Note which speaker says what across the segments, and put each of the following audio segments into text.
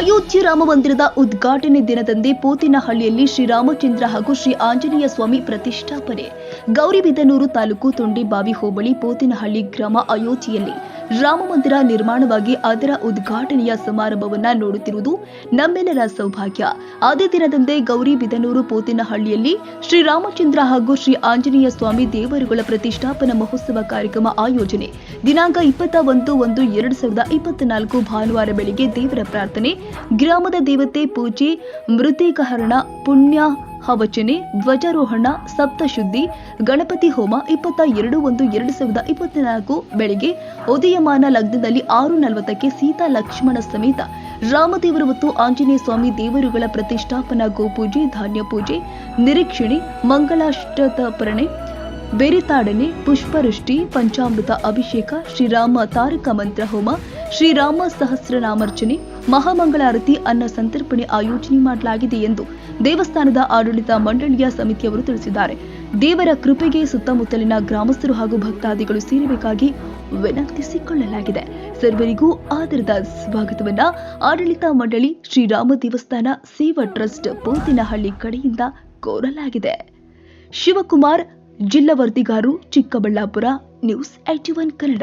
Speaker 1: ಅಯೋಧ್ಯೆ ರಾಮ ಮಂದಿರದ ಉದ್ಘಾಟನೆ ದಿನದಂದೇ ಪೋತಿನಹಳ್ಳಿಯಲ್ಲಿ ಶ್ರೀರಾಮಚಂದ್ರ ಹಾಗೂ ಶ್ರೀ ಆಂಜನೇಯ ಸ್ವಾಮಿ ಪ್ರತಿಷ್ಠಾಪನೆ. ಗೌರಿಬಿದನೂರು ತಾಲೂಕು ತೊಂಡಿಬಾವಿ ಹೋಬಳಿ ಪೋತಿನಹಳ್ಳಿ ಗ್ರಾಮ ಅಯೋಧ್ಯೆಯಲ್ಲಿ ರಾಮ ಮಂದಿರ ನಿರ್ಮಾಣವಾಗಿ ಅದರ ಉದ್ಘಾಟನೆಯ ಸಮಾರಂಭವನ್ನ ನೋಡುತ್ತಿರುವುದು ನಮ್ಮೆಲ್ಲರ ಸೌಭಾಗ್ಯ. ಅದೇ ದಿನದಂದೇ ಗೌರಿಬಿದನೂರು ಪೋತಿನಹಳ್ಳಿಯಲ್ಲಿ ಶ್ರೀರಾಮಚಂದ್ರ ಹಾಗೂ ಶ್ರೀ ಆಂಜನೇಯ ಸ್ವಾಮಿ ದೇವರುಗಳ ಪ್ರತಿಷ್ಠಾಪನಾ ಮಹೋತ್ಸವ ಕಾರ್ಯಕ್ರಮ ಆಯೋಜನೆ. ದಿನಾಂಕ ಇಪ್ಪತ್ತ ಒಂದು ಒಂದು ಎರಡು ಸಾವಿರದ ಇಪ್ಪತ್ನಾಲ್ಕು ಭಾನುವಾರ ಬೆಳಿಗ್ಗೆ ದೇವರ ಪ್ರಾರ್ಥನೆ, ಗ್ರಾಮದ ದೇವತೆ ಪೂಜೆ ಮೃತಿಕಹರಣ ಪುಣ್ಯ ಹವಚನೆ, ಧ್ವಜಾರೋಹಣ, ಸಪ್ತಶುದ್ಧಿ, ಗಣಪತಿ ಹೋಮ ಇಪ್ಪತ್ತ ಎರಡು ಒಂದು ಎರಡು ಸಾವಿರದ ಇಪ್ಪತ್ನಾಲ್ಕು ಬೆಳಗ್ಗೆ ಉದಯಮಾನ ಲಗ್ನದಲ್ಲಿ ಆರು ನಲವತ್ತಕ್ಕೆ ಸೀತಾ ಲಕ್ಷ್ಮಣ ಸಮೇತ ರಾಮದೇವರು ಮತ್ತು ಆಂಜನೇಯ ಸ್ವಾಮಿ ದೇವರುಗಳ ಪ್ರತಿಷ್ಠಾಪನಾ ಗೋಪೂಜೆ, ಧಾನ್ಯ ಪೂಜೆ, ನಿರೀಕ್ಷಣೆ, ಮಂಗಳಾಷ್ಟತಪರಣೆ, ಬೆರಿತಾಡನೆ, ಪುಷ್ಪವೃಷ್ಟಿ, ಪಂಚಾಮೃತ ಅಭಿಷೇಕ, ಶ್ರೀರಾಮ ತಾರಕ ಮಂತ್ರ ಹೋಮ, ಶ್ರೀರಾಮ ಸಹಸ್ರನಾಮಾರ್ಚನೆ ಮಹಾಮಂಗಳಾರತಿ ಅನ್ನ ಸಂತರ್ಪಣೆ ಆಯೋಜನೆ ಮಾಡಲಾಗಿದೆ ಎಂದು ದೇವಸ್ಥಾನದ ಆಡಳಿತ ಮಂಡಳಿಯ ಸಮಿತಿಯವರು ತಿಳಿಸಿದ್ದಾರೆ. ದೇವರ ಕೃಪೆಗೆ ಸುತ್ತಮುತ್ತಲಿನ ಗ್ರಾಮಸ್ಥರು ಹಾಗೂ ಭಕ್ತಾದಿಗಳು ಸೇರಬೇಕಾಗಿ ವಿನಂತಿಸಿಕೊಳ್ಳಲಾಗಿದೆ ಸರ್ವರಿಗೂ ಆದರದ ಸ್ವಾಗತವನ್ನ ಆಡಳಿತ ಮಂಡಳಿ ಶ್ರೀರಾಮ ದೇವಸ್ಥಾನ ಸೇವಾ ಟ್ರಸ್ಟ್ ಪೋತಿನಹಳ್ಳಿ ಕಡೆಯಿಂದ ಕೋರಲಾಗಿದೆ. ಶಿವಕುಮಾರ್, ಜಿಲ್ಲಾ ವರದಿಗಾರು Chikkaballapur, news eighty one Kannada.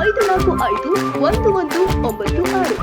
Speaker 1: ಐದು ನಾಲ್ಕು ಐದು ಒಂದು ಒಂದು ಒಂಬತ್ತು ಆರು.